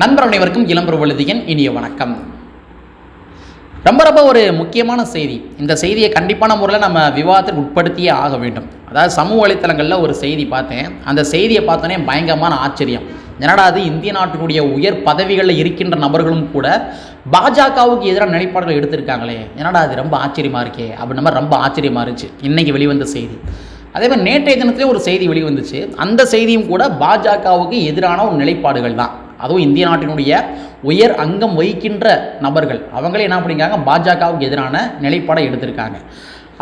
நண்பர் அனைவருக்கும் இளம்பர் வழுதியின் இனிய வணக்கம். ரொம்ப ரொம்ப ஒரு முக்கியமான செய்தி. இந்த செய்தியை கண்டிப்பான முறையில் நம்ம விவாதத்தில் உட்படுத்தியே ஆக வேண்டும். அதாவது சமூக வலைத்தளங்களில் ஒரு செய்தி பார்த்தேன். அந்த செய்தியை பார்த்தோன்னே பயங்கரமான ஆச்சரியம். என்னடா அது? இந்திய நாட்டினுடைய உயர் பதவிகளில் இருக்கின்ற நபர்களும் கூட பாஜகவுக்கு எதிரான நிலைப்பாடுகள் எடுத்திருக்காங்களே. என்னடா அது? ரொம்ப ஆச்சரியமாக இருக்கே. அப்படின்ற மாதிரி ரொம்ப ஆச்சரியமாக இருந்துச்சு. இன்றைக்கி வெளிவந்த செய்தி. அதே மாதிரி நேற்றைய தினத்திலே ஒரு செய்தி வெளிவந்துச்சு. அந்த செய்தியும் கூட பாஜகவுக்கு எதிரான ஒரு நிலைப்பாடுகள் தான். அதுவும் இந்திய நாட்டினுடைய உயர் அங்கம் வகிக்கின்ற நபர்கள். அவங்களே என்ன பண்ணியிருக்காங்க பாஜகவுக்கு எதிரான நிலைப்பாடை எடுத்திருக்காங்க.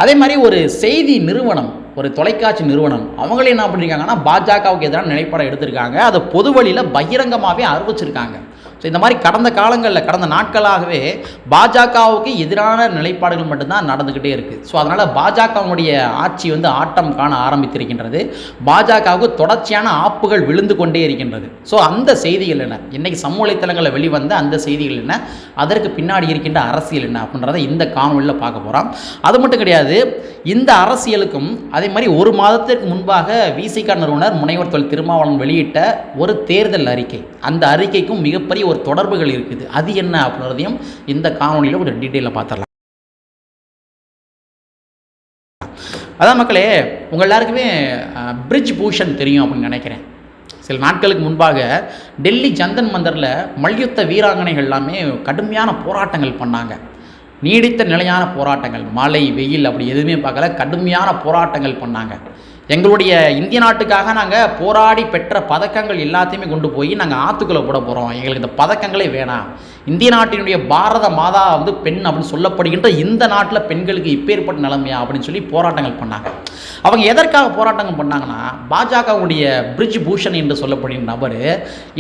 அதே மாதிரி ஒரு செய்தி நிறுவனம் ஒரு தொலைக்காட்சி நிறுவனம் அவங்களே என்ன பண்ணியிருக்காங்கன்னா பாஜகவுக்கு எதிரான நிலைப்பாடை எடுத்திருக்காங்க. அதை பொது வழியில் பகிரங்கமாகவே அறிவிச்சிருக்காங்க. ஸோ இந்த மாதிரி கடந்த காலங்களில் கடந்த நாட்களாகவே பாஜகவுக்கு எதிரான நிலைப்பாடுகள் மட்டும்தான் நடந்துக்கிட்டே இருக்குது ஸோ அதனால் பாஜகவுடைய ஆட்சி வந்து ஆட்டம் காண ஆரம்பித்திருக்கின்றது. பாஜகவுக்கு தொடர்ச்சியான ஆப்புகள் விழுந்து கொண்டே இருக்கின்றது. ஸோ அந்த செய்திகள் என்ன? இன்றைக்கி சமூக வலைத்தளங்களில் வெளிவந்த அந்த செய்திகள் என்ன? அதற்கு பின்னாடி இருக்கின்ற அரசியல் என்ன? அப்படின்றத இந்த காணொலியில் பார்க்க போகிறோம் அது மட்டும் கிடையாது இந்த அரசியலுக்கும் அதே மாதிரி ஒரு மாதத்திற்கு முன்பாக விசிக நிறுவனர் முனைவர் தொழில் திருமாவளவன் வெளியிட்ட ஒரு தேர்தல் அறிக்கை. அந்த அறிக்கைக்கும் மிகப்பெரிய ஒரு தொடர்புகள் இருக்குது. அது என்ன அப்படின்றதையும் இந்த காணொலியில் ஒரு டீட்டெயிலில் பார்த்துடலாம். அதான் மக்களே உங்கள் எல்லாருக்குமே பிரிட்ஜ் பூஷன் தெரியும் அப்படின்னு நினைக்கிறேன். சில நாட்களுக்கு முன்பாக டெல்லி ஜந்தன் மந்தரில் மல்யுத்த வீராங்கனைகள் எல்லாமே கடுமையான போராட்டங்கள் பண்ணாங்க. நீடித்த நிலையான போராட்டங்கள் மழை வெயில் அப்படி எதுவுமே பார்க்கல. கடுமையான போராட்டங்கள் பண்ணாங்க. எங்களுடைய இந்திய நாட்டுக்காக நாங்கள் போராடி பெற்ற பதக்கங்கள் எல்லாத்தையுமே கொண்டு போய் நாங்கள் ஆற்றுக்குள்ளே போட போகிறோம் எங்களுக்கு இந்த பதக்கங்களே வேணாம். இந்திய நாட்டினுடைய பாரத மாதா வந்து பெண் அப்படின்னு சொல்லப்படுகின்ற இந்த நாட்டில் பெண்களுக்கு இப்பேற்பட்ட நிலைமையா அப்படின்னு சொல்லி போராட்டங்கள் பண்ணாங்க. அவங்க எதற்காக போராட்டங்கள் பண்ணாங்கன்னா பாஜகவுடைய பிரிட்ஜ் பூஷன் என்று சொல்லப்படுகின்ற நபர்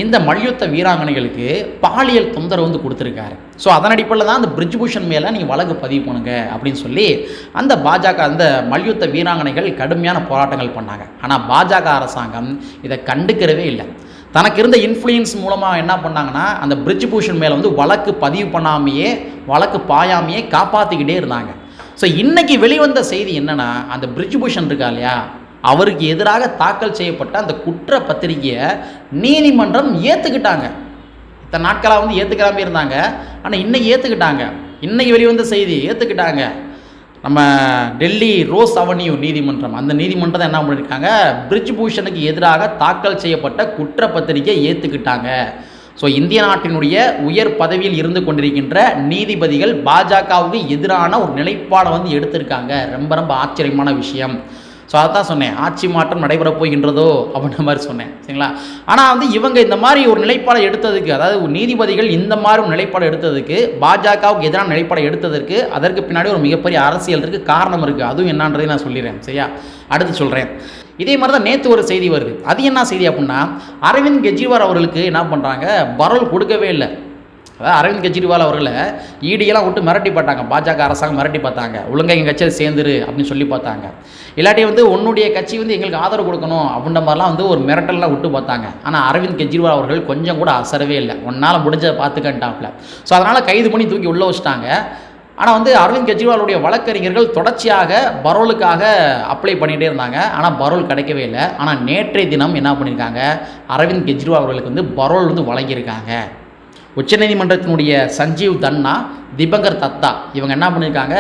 இந்த மல்யுத்த வீராங்கனைகளுக்கு பாலியல் தொந்தரவு வந்து கொடுத்துருக்காரு. ஸோ அதன் அடிப்படையில் தான் அந்த பிரிட்ஜ் பூஷன் மேலே நீங்கள் வழக்கு பதிவு பண்ணுங்க அப்படின்னு சொல்லி அந்த பாஜக அந்த மல்யுத்த வீராங்கனைகள் கடுமையான போராட்டங்கள் பண்ணாங்க. ஆனால் பாஜக அரசாங்கம் இதை கண்டுக்கிறவே இல்லை. தனக்கு இருந்த இன்ஃப்ளூயன்ஸ் மூலமாக என்ன பண்ணாங்கன்னா அந்த பிரிட்ஜ் பூஷன் மேலே வந்து வழக்கு பதிவு பண்ணாமையே வழக்கு பாயாமையே காப்பாற்றிக்கிட்டே இருந்தாங்க. ஸோ இன்றைக்கி வெளிவந்த செய்தி என்னென்னா அந்த பிரிட்ஜ் பூஷன் இருக்கா இல்லையா? அவருக்கு எதிராக தாக்கல் செய்யப்பட்ட அந்த குற்ற பத்திரிகையை நீதிமன்றம் ஏற்றுக்கிட்டாங்க இத்தனை நாட்களாக வந்து ஏற்றுக்காமே இருந்தாங்க. ஆனால் இன்றைக்கி ஏற்றுக்கிட்டாங்க இன்றைக்கி வெளிவந்த செய்தி ஏற்றுக்கிட்டாங்க நம்ம டெல்லி ரோஸ் அவென்யூ நீதிமன்றம். அந்த நீதிமன்றம் என்ன பண்ணியிருக்காங்க பிரிட்ஜ் பூஷனுக்கு எதிராக தாக்கல் செய்யப்பட்ட குற்றப்பத்திரிக்கை ஏற்றுக்கிட்டாங்க ஸோ இந்திய நாட்டினுடைய உயர் பதவியில் இருந்து கொண்டிருக்கின்ற நீதிபதிகள் பாஜகவுக்கு எதிரான ஒரு நிலைப்பாடை வந்து எடுத்திருக்காங்க. ரொம்ப ரொம்ப ஆச்சரியமான விஷயம். ஸோ அதான் சொன்னேன். ஆட்சி மாற்றம் நடைபெறப் போகின்றதோ அப்படின்ற மாதிரி சொன்னேன். சரிங்களா? ஆனால் வந்து இவங்க இந்த மாதிரி ஒரு நிலைப்பாடை எடுத்ததுக்கு அதாவது நீதிபதிகள் இந்த மாதிரி ஒரு நிலைப்பாடு எடுத்ததுக்கு பாஜகவுக்கு எதிரான நிலைப்பாடை எடுத்ததற்கு அதற்கு பின்னாடி ஒரு மிகப்பெரிய அரசியல் இருக்குது காரணம் இருக்குது அதுவும் என்னன்றதை நான் சொல்லிடுறேன். சரியா? அடுத்து சொல்கிறேன் இதே மாதிரி தான் நேற்று ஒரு செய்தி வருது. அது என்ன செய்தி அப்படின்னா அரவிந்த் கெஜ்ரிவால் அவர்களுக்கு என்ன பண்ணுறாங்க பரோல் கொடுக்கவே இல்லை. அதாவது அரவிந்த் கெஜ்ரிவால் அவர்களை ஈடியெல்லாம் விட்டு மிரட்டி பார்த்தாங்க. பாஜக அரசாங்கம் மிரட்டி பார்த்தாங்க. ஒழுங்கா எங்கள் கட்சியில் சேர்ந்துரு அப்படின்னு சொல்லி பார்த்தாங்க. இல்லாட்டி வந்து உன்னுடைய கட்சி வந்து எங்களுக்கு ஆதரவு கொடுக்கணும் அப்படின்ற மாதிரிலாம் வந்து ஒரு மிரட்டல்லாம் விட்டு பார்த்தாங்க. ஆனால் அரவிந்த் கெஜ்ரிவால் அவர்கள் கொஞ்சம் கூட அசரவே இல்லை. ஒன்னால் முடிஞ்ச பார்த்துக்கன்ட்டாப்ல ஸோ அதனால் கைது பண்ணி தூக்கி உள்ளே வச்சுட்டாங்க. ஆனால் வந்து அரவிந்த் கெஜ்ரிவாலுடைய வழக்கறிஞர்கள் தொடர்ச்சியாக பரோலுக்காக அப்ளை பண்ணிகிட்டே இருந்தாங்க. ஆனால் பரோல் கிடைக்கவே இல்லை. ஆனால் நேற்றைய தினம் என்ன பண்ணியிருக்காங்க அரவிந்த் கெஜ்ரிவால் அவர்களுக்கு வந்து பரோல் வந்து வழங்கியிருக்காங்க. உச்சநீதிமன்றத்தினுடைய சஞ்சீவ் தன்னா திபங்கர் தத்தா. இவங்க என்ன பண்ணியிருக்காங்க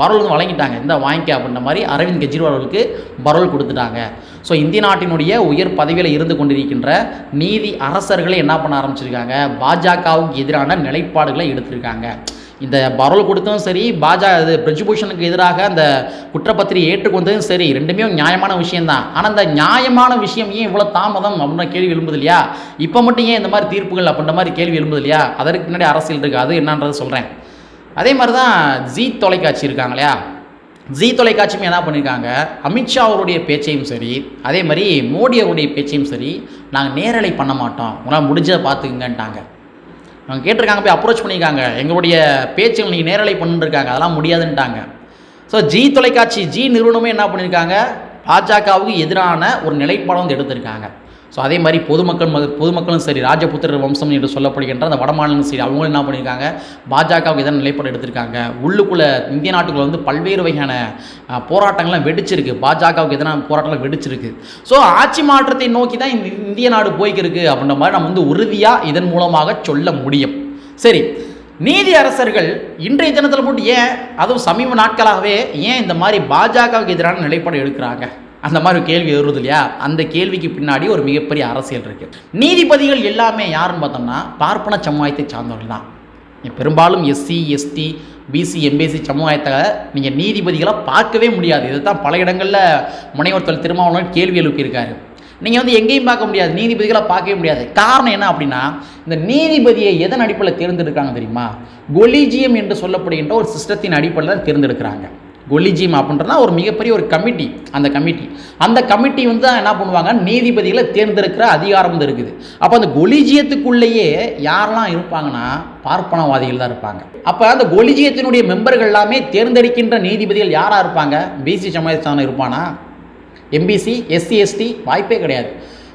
பரோல் வந்து வழங்கிட்டாங்க. இந்த வாங்கிக்க அப்படின்ற மாதிரி அரவிந்த் கெஜ்ரிவால் அவர்களுக்கு பரோல் கொடுத்துட்டாங்க. ஸோ இந்திய நாட்டினுடைய உயர் பதவியில் இருந்து கொண்டிருக்கின்ற நீதி அரசர்களே என்ன பண்ண ஆரம்பிச்சிருக்காங்க? பாஜகவுக்கு எதிரான நிலைப்பாடுகளை எடுத்திருக்காங்க. இந்த பரோல் கொடுத்ததும் சரி பாஜக இது பிரஜ்பூஷனுக்கு எதிராக அந்த குற்றப்பத்திரிகை ஏற்றுக்கொண்டதும் சரி ரெண்டுமே நியாயமான விஷயம்தான். ஆனால் அந்த நியாயமான விஷயம் ஏன் இவ்வளோ தாமதம் அப்படின்ற கேள்வி எழும்புது இல்லையா? இப்போ மட்டும் ஏன் இந்த மாதிரி தீர்ப்புகள் அப்படின்ற மாதிரி கேள்வி எழும்புது இல்லையா? அதற்கு பின்னாடி அரசியல் இருக்குது அது என்னன்றதை சொல்கிறேன் அதே மாதிரி தான் ஜீ தொலைக்காட்சி இருக்காங்க இல்லையா? ஜீ தொலைக்காட்சியும் என்ன பண்ணியிருக்காங்க அமித்ஷா அவருடைய பேச்சையும் சரி அதே மாதிரி மோடி அவருடைய பேச்சையும் சரி நாங்கள் நேரலை பண்ண மாட்டோம். உங்களால் முடிஞ்சதை பார்த்துக்குங்கன்ட்டாங்க. அவங்க கேட்டிருக்காங்க போய் அப்ரோச் பண்ணியிருக்காங்க. எங்களுடைய பேச்சுகள் நீங்கள் நேரலை பண்ணிருக்காங்க அதெல்லாம் முடியாதுன்ட்டாங்க. ஸோ ஜி தொலைக்காட்சி ஜி நிறுவனமே என்ன பண்ணியிருக்காங்க? பாஜகவுக்கு எதிரான ஒரு நிலைப்பாடம் வந்து எடுத்திருக்காங்க. ஸோ அதே மாதிரி பொதுமக்கள் பொதுமக்களும் சரி ராஜபுத்திரர் வம்சம் என்று சொல்லப்படுகின்ற அந்த வடமாநிலம் சரி அவங்களும் என்ன பண்ணியிருக்காங்க? பாஜகவுக்கு எதிரான நிலைப்பாடு எடுத்திருக்காங்க. உள்ளுக்குள்ளே இந்திய நாட்டுக்குள்ள வந்து பல்வேறு வகையான போராட்டங்கள்லாம் வெடிச்சிருக்கு. பாஜகவுக்கு எதிரான போராட்டங்கள் வெடிச்சிருக்கு. ஸோ ஆட்சி மாற்றத்தை நோக்கி தான் இந்த இந்திய நாடு போய்க்கிருக்கு அப்படின்ற மாதிரி நம்ம வந்து உறுதியாக இதன் மூலமாக சொல்ல முடியும். சரி நீதி அரசர்கள் இன்றைய தினத்தில் போட்டு ஏன் அதுவும் சமீப நாட்களாகவே ஏன் இந்த மாதிரி பாஜகவுக்கு எதிரான நிலைப்பாடு எடுக்கிறாங்க? அந்த மாதிரி ஒரு கேள்வி வருது இல்லையா? அந்த கேள்விக்கு பின்னாடி ஒரு மிகப்பெரிய அரசியல் இருக்குது நீதிபதிகள் எல்லாமே யாருன்னு பார்த்தோம்னா பார்ப்பன சமுதாயத்தை சார்ந்தவர்கள் தான். பெரும்பாலும் எஸ்சி எஸ்டி பிசி எம்பிசி சமுதாயத்தை நீங்கள் நீதிபதிகளாக பார்க்கவே முடியாது. இதை தான் பல இடங்களில் முனைவர் திருமாவளவன் கேள்வி எழுப்பியிருக்காரு. நீங்கள் வந்து எங்கேயும் பார்க்க முடியாது. நீதிபதிகளை பார்க்கவே முடியாது. காரணம் என்ன அப்படின்னா இந்த நீதிபதியை எதன் அடிப்படையில் தேர்ந்தெடுக்கிறாங்க தெரியுமா? கொலிஜியம் என்று சொல்லப்படுகின்ற ஒரு சிஸ்டத்தின் அடிப்படையில் தான் தேர்ந்தெடுக்கிறாங்க. கொலிஜியம் அப்படின்றனா ஒரு மிகப்பெரிய ஒரு கமிட்டி அந்த கமிட்டி. அந்த கமிட்டி வந்து தான் என்ன பண்ணுவாங்க? நீதிபதிகளை தேர்ந்தெடுக்கிற அதிகாரம் வந்து இருக்குது. அப்போ அந்த கொலிஜியத்துக்குள்ளேயே யாரெல்லாம் இருப்பாங்கன்னா? பார்ப்பனவாதிகள் தான் இருப்பாங்க. அப்போ அந்த கொலிஜியத்தினுடைய மெம்பர்கள் எல்லாமே தேர்ந்தெடுக்கின்ற நீதிபதிகள் யாராக இருப்பாங்க? பிசி சமுதாயத்தான இருப்பானா? எம்பிசி எஸ்சி எஸ்டி வாய்ப்பே கிடையாது.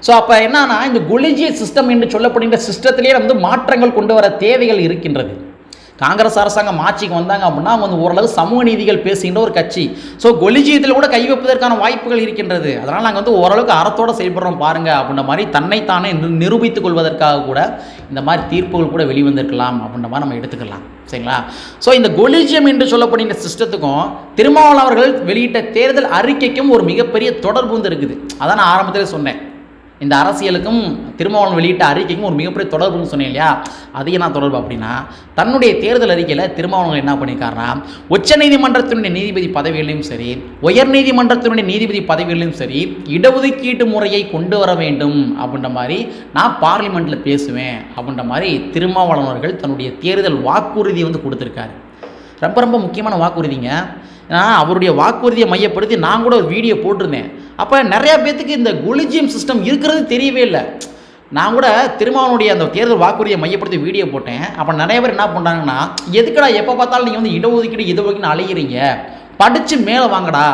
ஸோ அப்போ என்னன்னா இந்த கொலிஜிய சிஸ்டம் என்று சொல்லப்படுகின்ற சிஸ்டத்திலேயே வந்து மாற்றங்கள் கொண்டு வர தேவைகள் இருக்கின்றது. காங்கிரஸ் அரசாங்கம் ஆட்சிக்கு வந்தாங்க அப்படின்னா அவங்க வந்து ஓரளவு சமூக நீதிகள் பேசுகின்ற ஒரு கட்சி. ஸோ கொலிஜியத்தில் கூட கை வைப்பதற்கான வாய்ப்புகள் இருக்கின்றது. அதனால் நாங்கள் வந்து ஓரளவுக்கு அறத்தோடு செயல்படுறோம் பாருங்க அப்படின்ற மாதிரி தன்னைத்தானே நிரூபித்துக் கொள்வதற்காக கூட இந்த மாதிரி தீர்ப்புகள் கூட வெளிவந்திருக்கலாம் அப்படின்ற மாதிரி நம்ம எடுத்துக்கலாம். சரிங்களா? ஸோ இந்த கொலிஜியம் என்று சொல்லப்படுகிற சிஸ்டத்துக்கும் திருமாவளவர்கள் அவர்கள் வெளியிட்ட தேர்தல் அறிக்கைக்கும் ஒரு மிகப்பெரிய தொடர்பு வந்து இருக்குது. அதான் நான் ஆரம்பத்திலே சொன்னேன். இந்த அரசியலுக்கும் திருமாவளவன் வெளியிட்ட அறிக்கைக்கும் ஒரு மிகப்பெரிய தொடர்புன்னு சொன்னேன் இல்லையா? அது என்ன தொடர்பு அப்படின்னா தன்னுடைய தேர்தல் அறிக்கையில் திருமாவளவன் என்ன பண்ணியிருக்காருன்னா உச்சநீதிமன்றத்தினுடைய நீதிபதி பதவிகளிலும் சரி உயர்நீதிமன்றத்தினுடைய நீதிபதி பதவிகளிலும் சரி இடஒதுக்கீட்டு முறையை கொண்டு வர வேண்டும் அப்படின்ற மாதிரி நான் பார்லிமெண்ட்டில் பேசுவேன் அப்படின்ற மாதிரி திருமாவளவன் அவர்கள் தன்னுடைய தேர்தல் வாக்குறுதி வந்து கொடுத்துருக்காரு. ரொம்ப ரொம்ப முக்கியமான வாக்குறுதிங்க. ஏன்னா அவருடைய வாக்குறுதியை மையப்படுத்தி நான் கூட ஒரு வீடியோ போட்டிருந்தேன். அப்போ நிறையா பேர்த்துக்கு இந்த குலிஜியம் சிஸ்டம் இருக்கிறது தெரியவே இல்லை. நான் கூட திருமாவனுடைய அந்த தேர்தல் வாக்குறுதியை மையப்படுத்தி வீடியோ போட்டேன். அப்போ நிறைய பேர் என்ன பண்ணுறாங்கன்னா எதுக்குடா எப்போ பார்த்தாலும் நீங்கள் வந்து இடஒதுக்கீடு இடஒதுக்கீடு அழகிறீங்க படித்து மேலே வாங்கடா.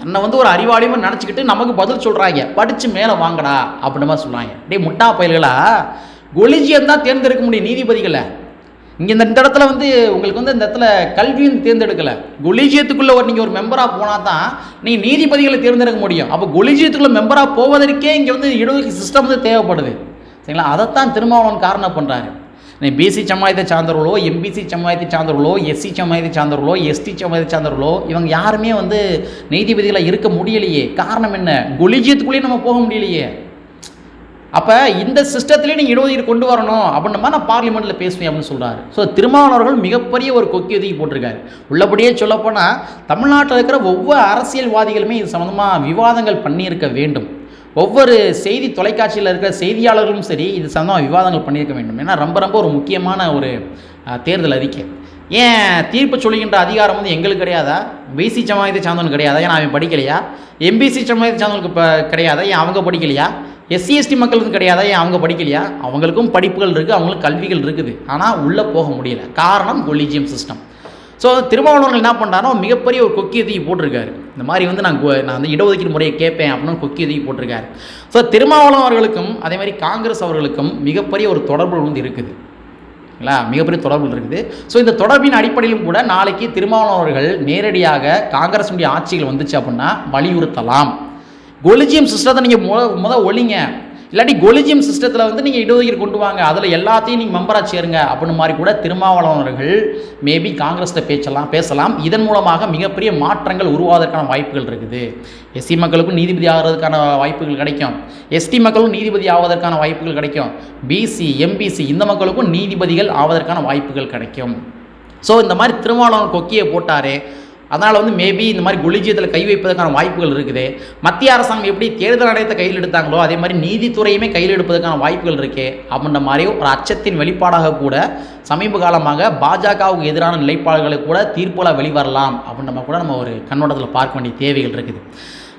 தன்னை வந்து ஒரு அறிவாளியமாக நினச்சிக்கிட்டு நமக்கு பதில் சொல்கிறாங்க படித்து மேலே வாங்கடா. அப்படின்னு மாதிரி சொல்கிறாங்க டேய் முட்டா பயல்களா? கொலிஜியம் தான் தேர்ந்தெடுக்க முடியும் நீதிபதிகளை. இங்கே இந்த இந்த இடத்துல வந்து உங்களுக்கு வந்து இந்த இடத்துல கல்வியும் தேர்ந்தெடுக்கலை. கொலிஜியத்துக்குள்ளே ஒரு நீங்கள் ஒரு மெம்பராக போனால் தான் நீங்கள் நீதிபதிகளை தேர்ந்தெடுக்க முடியும். அப்போ கொலிஜியத்துக்குள்ளே மெம்பராக போவதற்கே இங்கே வந்து இடஒதுக்கீடு சிஸ்டம் வந்து தேவைப்படுது. சரிங்களா? அதைத்தான் திருமாவளவன் காரணம் பண்ணுறாரு நீ பிசி சமுதாயத்தை சார்ந்தவர்களோ எம்பிசி சமுதாயத்தை சார்ந்தவர்களோ எஸ்சி சமுதாயத்தை சார்ந்தவர்களோ எஸ்டி சமுதாயத்தை சார்ந்தவர்களோ இவங்க யாருமே வந்து நீதிபதிகளாக இருக்க முடியலையே. காரணம் என்ன? கொலிஜியத்துக்குள்ளேயே நம்ம போக முடியலையே. அப்போ இந்த சிஸ்டத்திலே நீங்கள் இடஒதுக்கீடு கொண்டு வரணும் அப்படின்ற நான் பார்லிமெண்ட்டில் பேசுவேன் அப்படின்னு சொல்கிறாரு ஸோ திருமாவளவர்கள் மிகப்பெரிய ஒரு கொக்கி ஒதுக்கி போட்டிருக்காரு. உள்ளபடியே சொல்லப்போனால் தமிழ்நாட்டில் இருக்கிற ஒவ்வொரு அரசியல்வாதிகளுமே இது சம்மந்தமாக விவாதங்கள் பண்ணியிருக்க வேண்டும். ஒவ்வொரு செய்தி தொலைக்காட்சியில் இருக்கிற செய்தியாளர்களும் சரி இது சம்மந்தமாக விவாதங்கள் பண்ணியிருக்க வேண்டும். ஏன்னா ரொம்ப ரொம்ப ஒரு முக்கியமான ஒரு தேர்தல் அறிக்கை. ஏன் தீர்ப்பு சொல்லுகின்ற அதிகாரம் வந்து எங்களுக்கு கிடையாதா? பிசி சமுதாயத்தை சார்ந்தவனுக்கு கிடையாதா? ஏன்னா அவன் படிக்கலையா? எம்பிசி சமுதாயத்தை சார்ந்தவனுக்கு இப்போ கிடையாதா? ஏன் அவங்க படிக்கலையா? எஸ்சி எஸ்டி மக்களுக்கு கிடையாதா? ஏன் அவங்க படிக்கலையா? அவங்களுக்கும் படிப்புகள் இருக்குது அவங்களுக்கு கல்விகள் இருக்குது. ஆனால் உள்ளே போக முடியல. காரணம் கொலிஜியம் சிஸ்டம் ஸோ திருமாவளவர்கள் என்ன பண்ணுறாரோ மிகப்பெரிய ஒரு கொக்கி தூக்கி போட்டிருக்காரு. இந்த மாதிரி வந்து நான் நான் வந்து இடஒதுக்கீடு முறையை கேட்பேன் அப்படின்னு கொக்கி தூக்கி போட்டிருக்காரு. ஸோ திருமாவளவன் அவர்களுக்கும் அதே மாதிரி காங்கிரஸ் அவர்களுக்கும் மிகப்பெரிய ஒரு தொடர்பு வந்து இருக்குது. இல்லைங்களா? மிகப்பெரிய தொடர்பு இருக்குது. ஸோ இந்த தொடர்பின் அடிப்படையிலும் கூட நாளைக்கு திருமாவளவன் அவர்கள் நேரடியாக காங்கிரஸுடைய ஆட்சிகள் வந்துச்சு அப்படின்னா வலியுறுத்தலாம். கொலிஜியம் சிஸ்டத்தை நீங்கள் முத முத ஒழிங்க இல்லாட்டி கொலிஜியம் சிஸ்டத்தில் வந்து நீங்கள் இடஒதுக்கீடு கொண்டு வாங்க. அதில் எல்லாத்தையும் நீங்கள் மெம்பராக சேருங்க. அப்படின்னு மாதிரி கூட திருமாவளவர்கள் மேபி காங்கிரஸில் பேச்சலாம் பேசலாம். இதன் மூலமாக மிகப்பெரிய மாற்றங்கள் உருவாவதற்கான வாய்ப்புகள் இருக்குது. எஸ்சி மக்களுக்கும் நீதிபதி ஆகிறதுக்கான வாய்ப்புகள் கிடைக்கும். எஸ்டி மக்களும் நீதிபதி ஆவதற்கான வாய்ப்புகள் கிடைக்கும். பிசி எம்பிசி இந்த மக்களுக்கும் நீதிபதிகள் ஆவதற்கான வாய்ப்புகள் கிடைக்கும். ஸோ இந்த மாதிரி திருமாவளவன் கொக்கியை போட்டாரே அதனால் வந்து மேபி இந்த மாதிரி குலிஜியத்தில் கை வைப்பதற்கான வாய்ப்புகள் இருக்குது. மத்திய அரசாங்கம் எப்படி தேர்தல் ஆணையத்தை கையில் எடுத்தாங்களோ அதே மாதிரி நீதித்துறையுமே கையில் எடுப்பதற்கான வாய்ப்புகள் இருக்கே. அப்படின்ற மாதிரி ஒரு அச்சத்தின் வெளிப்பாடாக கூட சமீப காலமாக பாஜகவுக்கு எதிரான நிலைப்பாடுகளை கூட தீர்ப்புகளாக வெளிவரலாம் அப்படின்ற கூட நம்ம ஒரு கண்ணோட்டத்தில் பார்க்க வேண்டிய தேவைகள் இருக்குது.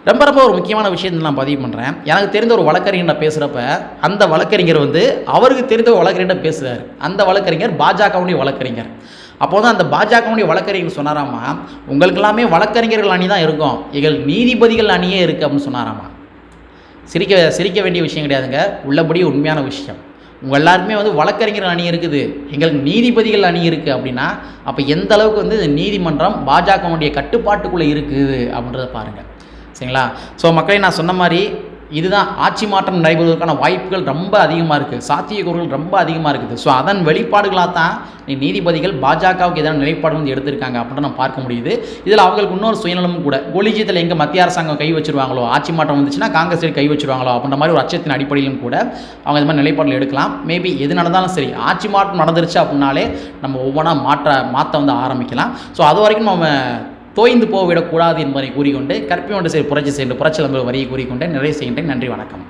ரொம்ப ரொம்ப ஒரு முக்கியமான விஷயத்தை நான் பதிவு பண்ணுறேன் எனக்கு தெரிந்த ஒரு வழக்கறிஞர் பேசுகிறப்ப அந்த வழக்கறிஞர் வந்து அவருக்கு தெரிந்த ஒரு வழக்கறிஞர் பேசுகிறார் அந்த வழக்கறிஞர் பாஜகவுடைய வழக்கறிஞர். அப்போ தான் அந்த பாஜகவுடைய வழக்கறிஞர் சொன்னாராமா உங்களுக்கு எல்லாமே வழக்கறிஞர்கள் அணி தான் இருக்கும் எங்கள் நீதிபதிகள் அணியே இருக்குது அப்படின்னு சொன்னாராமா. சிரிக்க சிரிக்க வேண்டிய விஷயம் கிடையாதுங்க உள்ளபடி உண்மையான விஷயம். உங்கள் எல்லாருமே வந்து வழக்கறிஞர் அணி இருக்குது எங்களுக்கு நீதிபதிகள் அணி இருக்குது அப்படின்னா அப்போ எந்த அளவுக்கு வந்து இந்த நீதிமன்றம் பாஜகவுடைய கட்டுப்பாட்டுக்குள்ளே இருக்குது அப்படின்றத பாருங்கள் சரிங்களா? ஸோ மக்களை நான் சொன்ன மாதிரி இதுதான் ஆட்சி மாற்றம் நடைபெறுவதற்கான வாய்ப்புகள் ரொம்ப அதிகமாக இருக்குது சாத்தியக்கூறுகள் ரொம்ப அதிகமாக இருக்குது. ஸோ அதன் வெளிப்பாடுகளாக தான் நீ நீதிபதிகள் பாஜகவுக்கு எதிரான நிலைப்பாடு வந்து எடுத்திருக்காங்க அப்படின்னு நம்ம பார்க்க முடியுது. இதில் அவங்களுக்கு இன்னொரு சுயநலமும் கூட. கொலிஜியத்தில் எங்கே மத்திய அரசாங்கம் கை வச்சிருவாங்களோ ஆட்சி மாற்றம் வந்துச்சுன்னா காங்கிரஸ் கை வச்சிருவாங்களோ அப்படின்ற மாதிரி ஒரு அச்சத்தின் அடிப்படையிலும் கூட அவங்க இந்த மாதிரி நிலைப்பாடுகள் எடுக்கலாம். மேபி எது நடந்தாலும் சரி ஆட்சி மாற்றம் நடந்துருச்சு அப்படின்னாலே நம்ம ஒவ்வொன்றா மாற்ற மாற்ற வந்து ஆரம்பிக்கலாம். ஸோ அது வரைக்கும் நம்ம தோய்ந்து போய்விடக்கூடாது என்பதை கூறிக்கொண்டு கற்பியோண்டு சரி புரட்சி சென்று புரட்சி வரியை கூறிக்கொண்டு நிறைய செய்கின்றேன். நன்றி வணக்கம்.